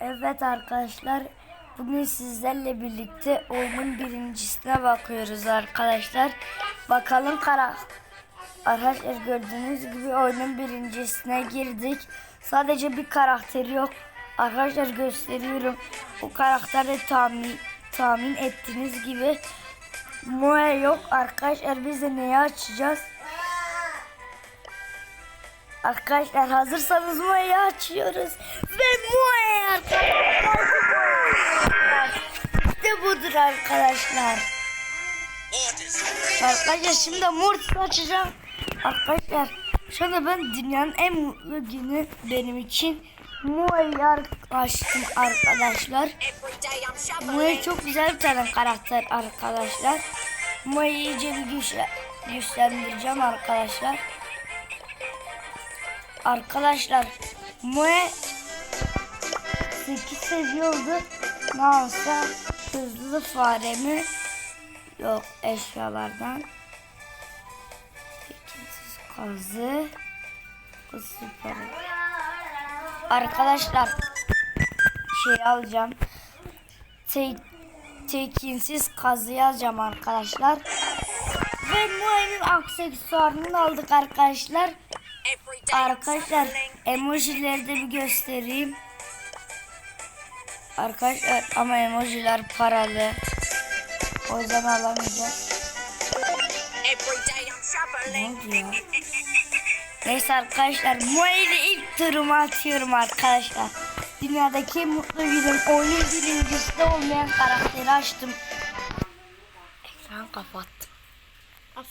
Evet arkadaşlar bugün sizlerle birlikte oyunun birincisine bakıyoruz arkadaşlar. Bakalım kara Arkadaşlar gördüğünüz gibi oyunun birincisine girdik. Sadece bir karakteri yok. Arkadaşlar gösteriyorum. Bu karakteri tahmin, tahmin ettiğiniz gibi Moe yok. Arkadaşlar biz de neyi açacağız? Arkadaşlar hazırsanız Moe'yi açıyoruz. Ve Moe arkadaşlar. İşte budur arkadaşlar. Arkadaşlar şimdi Mortis açacağım. Arkadaşlar şu ben dünyanın en mutlu günü benim için. Moe'yi açtım arkadaşlar. Moe çok güzel bir tane karakter arkadaşlar. Moe'yi iyice bir güçle, güçlendireceğim arkadaşlar. Arkadaşlar Moe 8 seviye oldu. Hızlı faremi yok eşyalardan. Tekinsiz kazı. Bu süper. Arkadaşlar şey alacağım. Tek, tekinsiz kazı yazacağım arkadaşlar. Ve Moe'nin aksesuarını aldık arkadaşlar. Arkadaşlar emojileri de bir göstereyim. Arkadaşlar ama emojiler paralı. O yüzden I'm Ne? Neyse arkadaşlar Moe'yle ilk turumu atıyorum arkadaşlar. Dünyadaki mutlu günüm oyunun birincisi de olmayan karakteri açtım. Ekran kapattım.